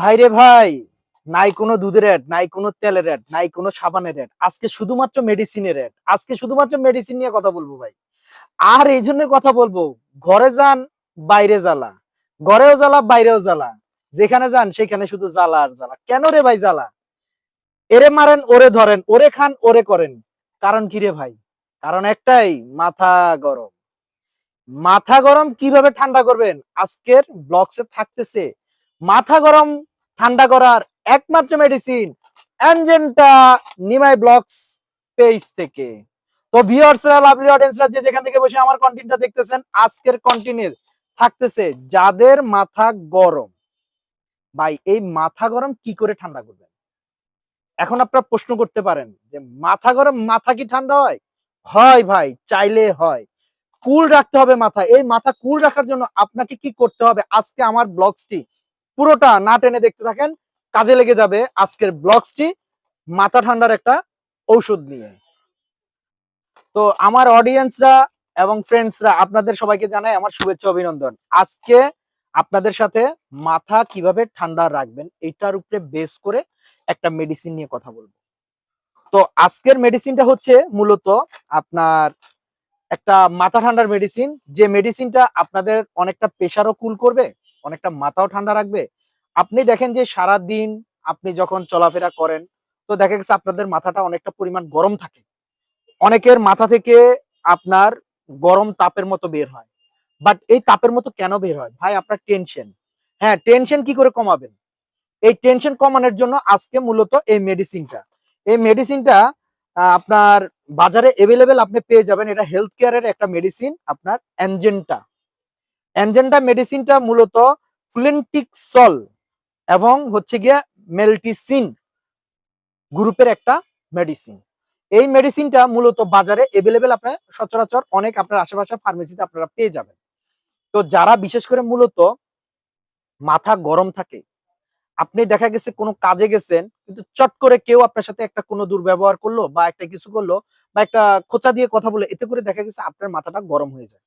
ভাইরে ভাই, নাই কোনো দুধের রেট নাই কোনো তেলের রেট নাই কোনো সাবানের রেট আজকে শুধুমাত্র মেডিসিনের রেট আজকে শুধুমাত্র মেডিসিন নিয়ে কথা বলব ভাই। আর এই জন্য কথা বলব, ঘরে যান, বাইরে জ্বালা। ঘরেও জ্বালা, বাইরেও জ্বালা। যেখানে যান, সেখানে শুধু জ্বালা আর জ্বালা। কেন রে ভাই জ্বালা? এরে মারেন, ওরে ধরেন, ওরে খান, ওরে করেন। কারণ কি রে ভাই? কারণ একটাই, মাথা গরম। মাথা গরম কীভাবে ঠান্ডা করবেন? আজকের ব্লগসে থাকতেছে মাথা গরম, ঠান্ডা করার একমাত্র মেডিসিন অ্যানজেন্টা নিমাই ব্লগস পেজ থেকে। তো ভিউয়ার্সরা লাভলি অডিয়েন্সরা যে যেখান থেকে বসে আমার কন্টেন্টটা দেখতেছেন, আজকের কন্টেন্টের থাকতেছে যাদের মাথা গরম। ভাই, এই মাথা গরম কি করে ঠান্ডা করবেন? এখন আপনারা প্রশ্ন করতে পারেন যে, মাথা গরম মাথা কি ঠান্ডা হয়? হয় ভাই, চাইলে হয়। কুল রাখতে হবে মাথা। এই মাথা কুল রাখার জন্য আপনাকে কি করতে হবে? আজকে আমার ব্লগসটি পুরোটা না টেনে দেখতে থাকেন, কাজে লেগে যাবে আজকের ব্লগসটি মাথা ঠান্ডার একটা ঔষধ নিয়ে। তো আমার অডিয়েন্সরা এবং ফ্রেন্ডসরা, আপনাদের সবাইকে জানাই আমার শুভেচ্ছা, অভিনন্দন। আজকে আপনাদের সাথে মাথা কীভাবে ঠান্ডা রাখবেন, এটার উপরে বেস করে একটা মেডিসিন নিয়ে কথা বলব। তো আজকের মেডিসিনটা হচ্ছে মূলত আপনার একটা মাথা ঠান্ডার মেডিসিন যে মেডিসিনটা আপনাদের অনেকটা প্রেশারও কুল করবে অনেকটা মাথাও ঠান্ডা রাখবে। আপনি দেখেন যে সারা দিন আপনি যখন চলাফেরা করেন, তো দেখা গেছে আপনাদের মাথাটা অনেকটা পরিমাণ গরম থাকে। অনেকের মাথা থেকে আপনার গরম তাপের মতো বের হয়। বাট এই তাপের মতো কেন বের হয়? ভাই, আপনার টেনশন হ্যাঁ টেনশন কি করে কমাবেন? এই টেনশন কমানোর জন্য আজকে মূলত এই মেডিসিনটা এই মেডিসিনটা আপনার বাজারে এভেলেবেল আপনি পেয়ে যাবেন। এটা হেলথ কেয়ারের একটা মেডিসিন আপনার অ্যানজেন্টা অ্যানজেন্টা মেডিসিনটা মূলত ফ্লেন্টিক সল এবং হচ্ছে গিয়ে মেলটিসিন গ্রুপের একটা মেডিসিন। এই মেডিসিনটা মূলত বাজারে এভেলেবেল আপনার সচরাচর অনেক আপনার আশেপাশে ফার্মেসিতে আপনারা পেয়ে যাবেন। তো যারা বিশেষ করে মূলত মাথা গরম থাকে, আপনি দেখা গেছে কোনো কাজে গেছেন, কিন্তু চট করে কেউ আপনার সাথে একটা কোনো দুর্ব্যবহার করল বা একটা কিছু করল বা একটা খোঁচা দিয়ে কথা বলে এতে করে দেখা গেছে আপনার মাথাটা গরম হয়ে যায়।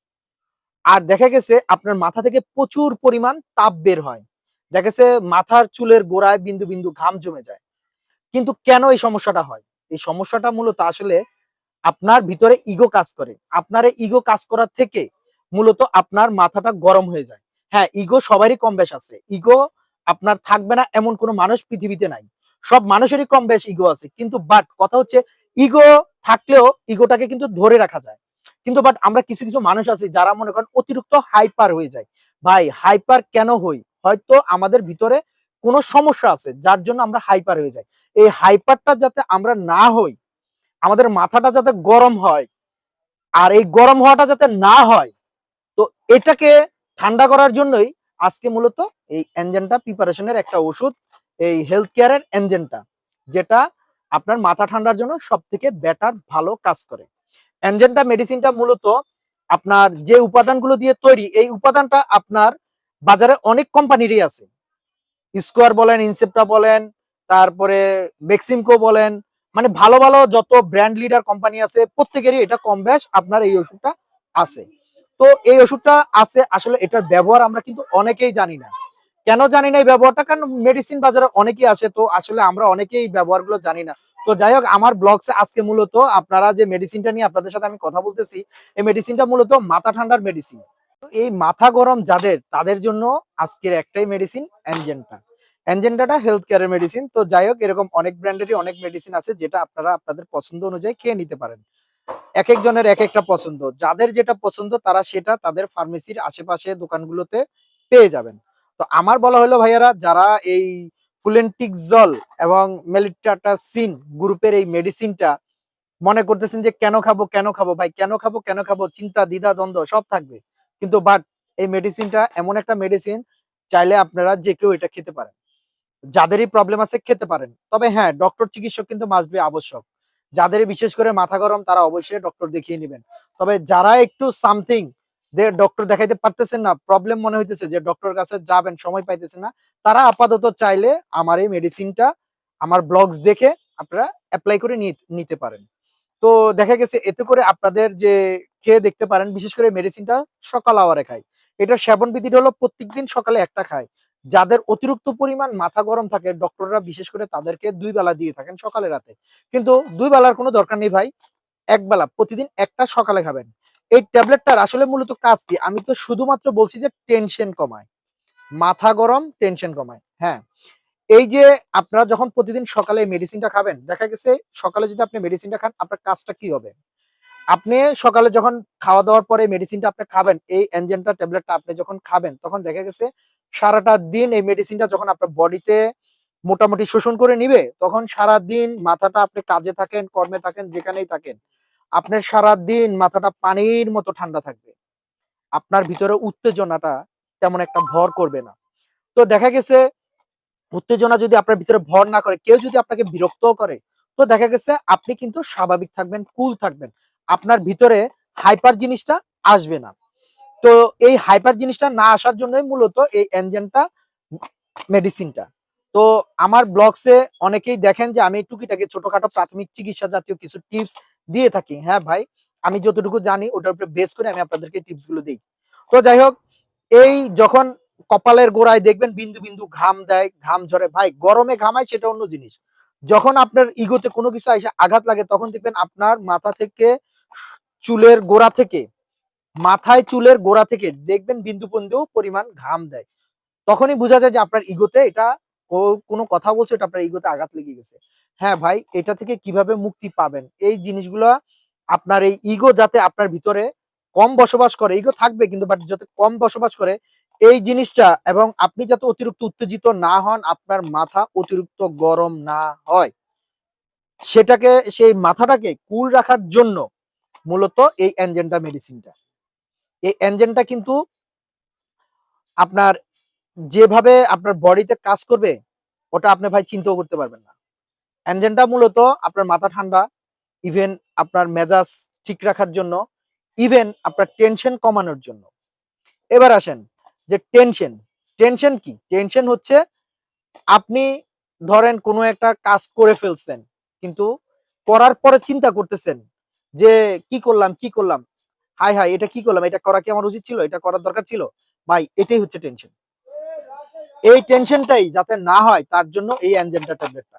আর দেখা গেছে আপনার মাথা থেকে প্রচুর পরিমাণ তাপ বের হয়। দেখা গেছে মাথার চুলের গোড়ায় বিন্দু বিন্দু ঘাম জমে যায়। কিন্তু কেন এই সমস্যাটা হয়? এই সমস্যাটা মূলত আসলে আপনার ভিতরে ইগো কাজ করে। আপনার ইগো কাজ করার থেকে মূলত আপনার মাথাটা গরম হয়ে যায়। হ্যাঁ ইগো সবারই কম বেশ আছে। ইগো আপনার থাকবে না এমন কোনো মানুষ পৃথিবীতে নাই। সব মানুষেরই কম বেশ ইগো আছে। কিন্তু বাট কথা হচ্ছে ইগো থাকলেও ইগোটাকে কিন্তু ধরে রাখা যায়। কিন্তু বাট আমরা কিছু কিছু মানুষ আছি যারা মনে করেন অতিরিক্ত হাইপার হয়ে যায়। ভাই হাইপার কেন হই? হয়তো আমাদের ভিতরে কোনো সমস্যা আছে, যার জন্য আমরা হাইপার হয়ে যাই। এই হাইপারটা যাতে আমরা না হই, আমাদের মাথাটা যাতে গরম হয়, আর এই গরম হওয়াটা যাতে না হয়, তো এটাকে ঠান্ডা করার জন্যই আজকে মূলত এই এনজেনটা প্রিপারেশনের একটা ওষুধ, এই হেলথ কেয়ারের এনজেনটা যেটা আপনার মাথা ঠান্ডার জন্য সব থেকে বেটার ভালো কাজ করে। এনজেনটা মেডিসিনটা মূলত আপনার যে উপাদানগুলো দিয়ে তৈরি, এই উপাদানটা আপনার বাজারে অনেক কোম্পানিরই আছে। স্কোয়ার বলেন ইনসেপ্টা বলেন, তারপরে বেক্সিমকো বলেন মানে ভালো ভালো যত ব্র্যান্ড লিডার কোম্পানি আছে, প্রত্যেকেরই এটা কম বেশ আপনার এই ওষুধটা আছে। তো এই ওষুধটা আছে, আসলে এটার ব্যবহার আমরা কিন্তু অনেকেই জানি না। কেন জানি না এই ব্যবহারটা? কারণ মেডিসিন বাজারে অনেকেই আছে তো আসলে আমরা অনেকেই ব্যবহারগুলো জানি না। তো যাই হোক, আমার ব্লগসে আজকে মূলত আপনারা যে মেডিসিনটা নিয়ে আপনাদের সাথে আমি কথা বলতেছি, এই মেডিসিনটা মূলত মাথা ঠান্ডার মেডিসিন এই মাথা গরম যাদের, তাদের জন্য আজকের একটাই মেডিসিন অ্যানজেন্টা অ্যানজেন্টাটা হেলথ কেয়ারের মেডিসিন তো যাই হোক, এরকম অনেক ব্র্যান্ডেরই অনেক মেডিসিন আছে যেটা আপনারা আপনাদের পছন্দ অনুযায়ী খেয়ে নিতে পারেন। এক একজনের এক একটা পছন্দ। যাদের যেটা পছন্দ, তারা সেটা তাদের ফার্মেসির আশেপাশে দোকানগুলোতে পেয়ে যাবেন। তো আমার বলা হলো ভাইয়ারা, যারা এই ফুলেন্টিক জল এবং মেলিটাটাসিন গ্রুপের এই মেডিসিনটা মনে করতেছেন যে কেন খাব কেন খাব, ভাই, কেন খাব কেন খাব, চিন্তা, দ্বিধা, দ্বন্দ্ব, সব থাকবে। কিন্তু বাট এই মেডিসিনটা এমন একটা মেডিসিন চাইলে আপনারা যে কেউ এটা খেতে পারেন। যাদেরই প্রবলেম আছে খেতে পারেন। তবে হ্যাঁ ডক্টর চিকিৎসক কিন্তু মাসবে আবশ্যক। যাদের বিশেষ করে মাথা গরম, তারা অবশ্যই ডক্টর দেখিয়ে নেবেন। তবে যারা একটু সামথিং যে ডক্টর দেখাইতে পারতেছেন না প্রবলেম মনে হইতেছে যে ডক্টর কাছে যাবেন, সময় পাইতেছেন না, তারা আপাতত চাইলে আমার এই মেডিসিনটা আমার ব্লগস দেখে আপনারা অ্যাপ্লাই করে নিতে পারেন। তো দেখা গেছে এতে করে আপনাদের যে খেয়ে দেখতে পারেন, বিশেষ করে মেডিসিনটা সকাল আওয়ারে খায়। এটা সেবন বিধিটা হলো প্রত্যেকদিন সকালে একটা খায়। যাদের অতিরিক্ত পরিমাণ মাথা গরম থাকে ডক্টররা বিশেষ করে তাদেরকে দুই বেলা দিয়ে থাকেন সকালে রাতে। কিন্তু দুই বেলার কোনো দরকার নেই ভাই, এক বেলা, প্রতিদিন একটা সকালে খাবেন। এই ট্যাবলেটটার আসলে মূলত কাজ কি? আমি তো শুধুমাত্র বলছি যে টেনশন কমায়। মাথা গরম টেনশন কমায়। হ্যাঁ। এই যে আপনারা যখন প্রতিদিন সকালে মেডিসিনটা খাবেন, দেখা গেছে সকালে যদি আপনি মেডিসিনটা খান, আপনার কাজটা কি হবে? আপনি সকালে যখন খাওয়া দাওয়ার পরে মেডিসিনটা আপনি খাবেন, এই এনজেনটা ট্যাবলেটটা আপনি যখন খাবেন, তখন দেখা গেছে সারাটা দিন এই মেডিসিনটা যখন আপনার বডিতে মোটামুটি শোষণ করে নিবে, তখন সারা দিন মাথাটা আপনি কাজে থাকেন, কর্মে থাকেন, যেখানেই থাকেন আপনার সারা দিন মাথাটা পানির মতো ঠান্ডা থাকবে। আপনার ভিতরে উত্তেজনাটা তেমন একটা ভর করবে না। তো দেখা গেছে, উত্তেজনা যদি আপনার ভিতরে ভর না করে, কেউ যদি আপনাকে বিরক্ত করে, তো দেখা গেছে আপনি কিন্তু স্বাভাবিক থাকবেন, কুল থাকবেন। আপনার ভিতরে হাইপার জিনিসটা আসবে না। তো এই হাইপার জিনিসটা না আসার জন্যই মূলত এই এনজেনটা, মেডিসিনটা। তো আমার ব্লগসে অনেকেই দেখেন যে আমি টুকিটাকে ছোটখাটো প্রাথমিক চিকিৎসা জাতীয় কিছু টিপস দিয়ে থাকি। হ্যাঁ ভাই, আমি যতটুকু জানি ওটার উপরে বেস করে আমি আপনাদেরকে টিপসগুলো দিই। তো যাই হোক, এই যখন কপালের গোড়ায় দেখবেন বিন্দু বিন্দু ঘাম দেয়, ঘাম ঝরে। ভাই, গরমে ঘামায় সেটা অন্য জিনিস। যখন আপনার ইগোতে কোনো কিছু এসে আঘাত লাগে, তখন দেখবেন আপনার মাথা থেকে চুলের গোড়া থেকে, মাথায় চুলের গোড়া থেকে দেখবেন বিন্দু বিন্দু পরিমাণ ঘাম দেয়। তখনই বোঝা যায় যে আপনার ইগোতে এটা কোনো কথা বলছে এটা আপনার ইগোতে আঘাত লেগে গেছে। হ্যাঁ ভাই, এটা থেকে কীভাবে মুক্তি পাবেন? এই জিনিসগুলো আপনার এই ইগো যাতে আপনার ভিতরে কম বসবাস করে ইগো থাকবে কিন্তু বাট যাতে কম বসবাস করে, এই জিনিসটা এবং আপনি যাতে অতিরিক্ত উত্তেজিত না হন, আপনার মাথা অতিরিক্ত গরম না হয়। সেটাকে, সেই মাথাটাকে কুল রাখার জন্য মূলত এই এনজেনটা মেডিসিনটা এই এনজেনটা কিন্তু আপনার যেভাবে আপনার বডিতে কাজ করবে, ওটা আপনি ভাই চিন্তাও করতে পারবেন না। এনজেনটা মূলত আপনার মাথা ঠান্ডা ইভেন আপনার মেজাজ ঠিক রাখার জন্য ইভেন আপনার টেনশন কমানোর জন্য। এবার আসেন যে টেনশন টেনশন কি? টেনশন হচ্ছে আপনি ধরেন কোনো একটা কাজ করে ফেলছেন, কিন্তু করার পরে চিন্তা করতেছেন যে কি করলাম কি করলাম? হাই হাই এটা কি করলাম? এটা করা কি আমার উচিত ছিল? এটা করার দরকার ছিল? ভাই, এটাই হচ্ছে টেনশন এই টেনশনটাই যাতে না হয়, তার জন্য এই অ্যানজেনটা ট্যাবলেটটা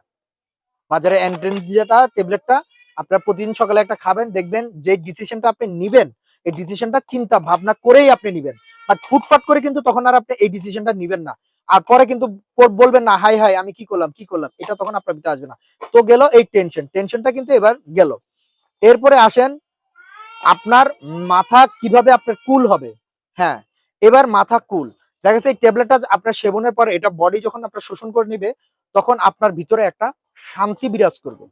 বাজারে অ্যান্টেনজিয়াটা ট্যাবলেটটা আপনারা প্রতিদিন সকালে একটা খাবেন, দেখবেন যে ডিসিশনটা আপনি নিবেন, এই ডিসিশনটা চিন্তা ভাবনা করেই আপনি নিবেন। বাট ফুটফাট করে কিন্তু তখন আর আপনি এই ডিসিশনটা নিবেন না। আর পরে কিন্তু বলবেন না, হাই হাই, আমি কি করলাম কি করলাম? এটা তখন আপনার ভিতরে আসবে না। তো গেল এই টেনশন টেনশনটা কিন্তু এবার গেল। এরপরে আসেন আপনার মাথা কীভাবে আপনার কুল হবে। হ্যাঁ এবার মাথা কুল দেখা যাচ্ছে এই ট্যাবলেটটা আপনার সেবনের পরে এটা বডি যখন আপনার শোষণ করে নিবে, তখন আপনার ভিতরে একটা শান্তি বিরাজ করবে।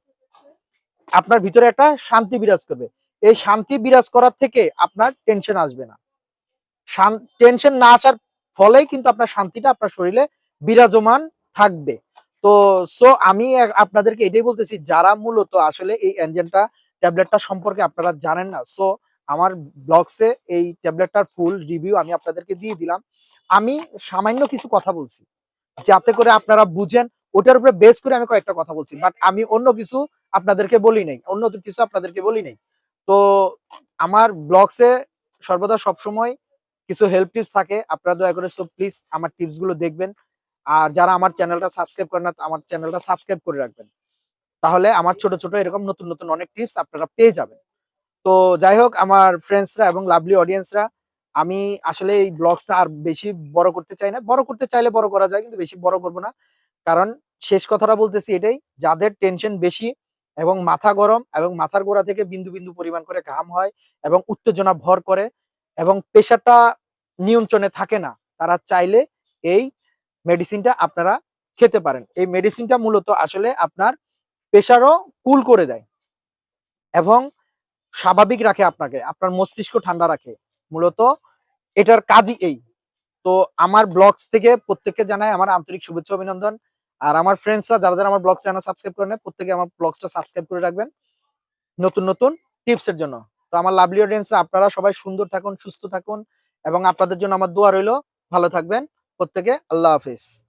আপনার ভিতরে একটা শান্তি বিরাজ করবে। এই শান্তি বিরাজ করার থেকে আপনার টেনশন আসবে না। টেনশন না আসার ফলেই কিন্তু আপনার শান্তিটা আপনার শরীরে বিরাজমান থাকবে। তো সো আমি আপনাদেরকে এটাই বলতেছি, যারা মূলত আসলে এই এনজেনটা ট্যাবলেটটা সম্পর্কে আপনারা জানেন না সো আমার ব্লগসে এই ট্যাবলেটটার ফুল রিভিউ আমি আপনাদেরকে দিয়ে দিলাম। আমি সামান্য কিছু কথা বলছি, যাতে করে আপনারা বুঝেন ওটার উপরে বেস করে আমি কয়েকটা কথা বলছি বাট আমি অন্য কিছু আপনাদেরকে বলি নাই, অন্য কিছু আপনাদেরকে বলি নাই। তো আমার ব্লগসে সর্বদা সবসময় কিছু হেল্প টিপস থাকে, আপনারা দয়া করে সব প্লিজ আমার টিপসগুলো দেখবেন। আর যারা আমার চ্যানেলটা সাবস্ক্রাইব করেন না আমার চ্যানেলটা সাবস্ক্রাইব করে রাখবেন। তাহলে আমার ছোট ছোট এরকম নতুন নতুন অনেক টিপস আপনারা পেয়ে যাবেন। তো যাই হোক, আমার ফ্রেন্ডসরা এবং লাভলি অডিয়েন্সরা আমি আসলে এই ব্লগসটা আর বেশি বড় করতে চাই না। বড় করতে চাইলে বড় করা যায়, কিন্তু বেশি বড় করব না। কারণ শেষ কথাটা বলতেছি এটাই, যাদের টেনশন বেশি এবং মাথা গরম এবং মাথার গোড়া থেকে বিন্দু বিন্দু পরিমাণ করে ঘাম হয় এবং উত্তেজনা ভর করে এবং প্রেশারটা নিয়ন্ত্রণে থাকে না, তারা চাইলে এই মেডিসিনটা আপনারা খেতে পারেন। এই মেডিসিনটা মূলত আসলে আপনার প্রেশারও কুল করে দেয় এবং স্বাভাবিক রাখে আপনাকে, আপনার মস্তিষ্ক ঠান্ডা রাখে। মূলত এটার কাজই এই। তো আমার ব্লগস থেকে প্রত্যেককে জানাই আমার আন্তরিক শুভেচ্ছা অভিনন্দন। আর আমার ফ্রেন্ডসরা যারা যারা আমার ব্লগ চ্যানেল সাবস্ক্রাইব করে নেয়, প্রত্যেকে আমার ব্লগসটা সাবস্ক্রাইব করে রাখবেন। নতুন নতুন টিপসের জন্য। তো আমার লাভলি অডিয়েন্সরা আপনারা সবাই সুন্দর থাকুন, সুস্থ থাকুন, এবং আপনাদের জন্য আমার দোয়া রইল। ভালো থাকবেন। প্রত্যেকে আল্লাহ হাফিজ।